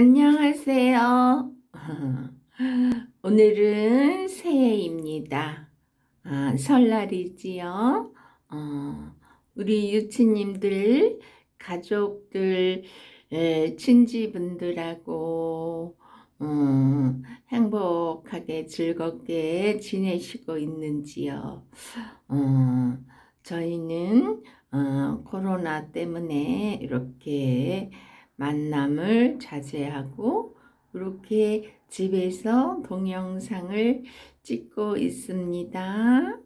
안녕하세요. 오늘은 새해입니다. 아, 설날이지요. 어, 우리 유치님들, 가족들, 에, 친지분들하고 어, 행복하게 즐겁게 지내시고 있는지요. 어, 저희는 어, 코로나 때문에 이렇게 만남을 자제하고 이렇게 집에서 동영상을 찍고 있습니다.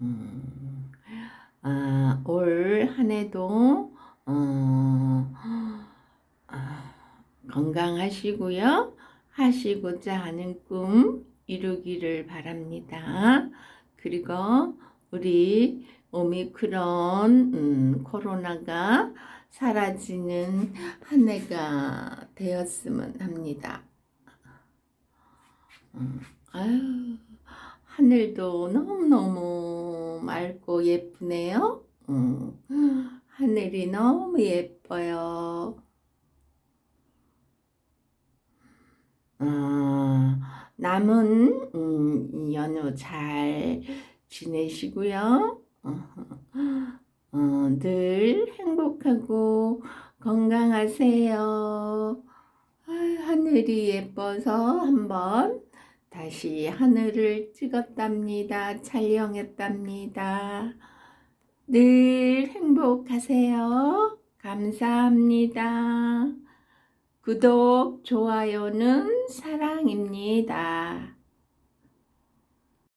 음, 아, 올 한 해도 어, 아, 건강하시고요. 하시고자 하는 꿈 이루기를 바랍니다. 그리고 우리 오미크론 음, 코로나가 사라지는 한 해가 되었으면 합니다. 음, 아유, 하늘도 너무너무 맑고 예쁘네요. 음, 하늘이 너무 예뻐요. 어, 남은 음, 연휴 잘 지내시고요. 어, 늘 행복하고 건강하세요. 하늘이 예뻐서 한번 다시 하늘을 찍었답니다. 촬영했답니다. 늘 행복하세요. 감사합니다. 구독, 좋아요는 사랑입니다.